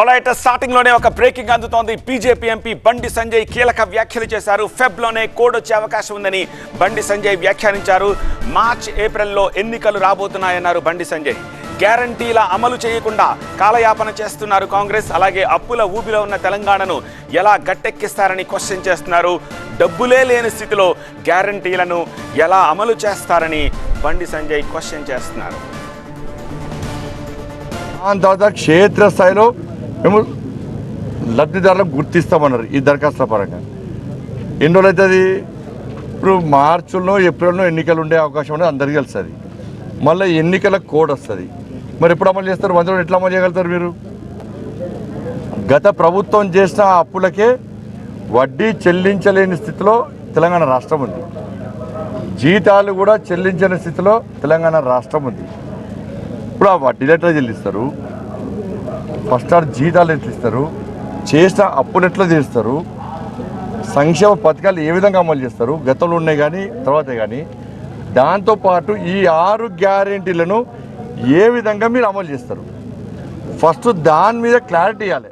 Alright స్టార్టింగ్లోనే ఒక breaking అందుతోంది. బీజేపీ ఎంపీ బండి సంజయ్ కీలక వ్యాఖ్యలు చేశారు. ఫెబ్లోనే కోడ్ వచ్చే అవకాశం ఉందని బండి సంజయ్ వ్యాఖ్యానించారు. మార్చ్ ఏప్రిల్లో ఎన్నికలు రాబోతున్నాయన్నారు బండి సంజయ్. గ్యారంటీల అమలు చేయకుండా కాలయాపన చేస్తున్నారు కాంగ్రెస్. అలాగే అప్పుల ఊబిలో ఉన్న తెలంగాణను ఎలా గట్టెక్కిస్తారని క్వశ్చన్ చేస్తున్నారు. డబ్బులే లేని స్థితిలో గ్యారంటీలను ఎలా అమలు చేస్తారని బండి సంజయ్ క్వశ్చన్ చేస్తున్నారు. దాని తర్వాత క్షేత్రస్థాయిలో మేము లబ్ధిదారులకు గుర్తిస్తామన్నారు ఈ దరఖాస్తుల పరంగా. ఎన్ని రోజులు అవుతుంది? ఇప్పుడు మార్చిలో ఏప్రిల్లో ఎన్నికలు ఉండే అవకాశం ఉండదు అందరికీ తెలుస్తుంది. మళ్ళీ ఎన్నికల కోడ్ వస్తుంది. మరి ఎప్పుడు అమలు చేస్తారు? మంత్రులు ఎట్లా అమలు చేయగలుగుతారు మీరు? గత ప్రభుత్వం చేసిన అప్పులకే వడ్డీ చెల్లించలేని స్థితిలో తెలంగాణ రాష్ట్రం ఉంది. జీతాలు కూడా చెల్లించని స్థితిలో తెలంగాణ రాష్ట్రం ఉంది. ఇప్పుడు ఆ వడ్డీలు ఎట్లా చెల్లిస్తారు. ఫస్ట్ ఆర్ జీతాలు ఎట్లా ఇస్తారు? చేసిన అప్పులు ఎట్లా చేస్తారు సంక్షేమ పథకాలు ఏ విధంగా అమలు చేస్తారు? గతంలో ఉన్నాయి కానీ తర్వాతే కానీ. దాంతోపాటు ఈ ఆరు గ్యారెంటీలను ఏ విధంగా మీరు అమలు చేస్తారు? ఫస్ట్ దాని మీద క్లారిటీ ఇవ్వాలి.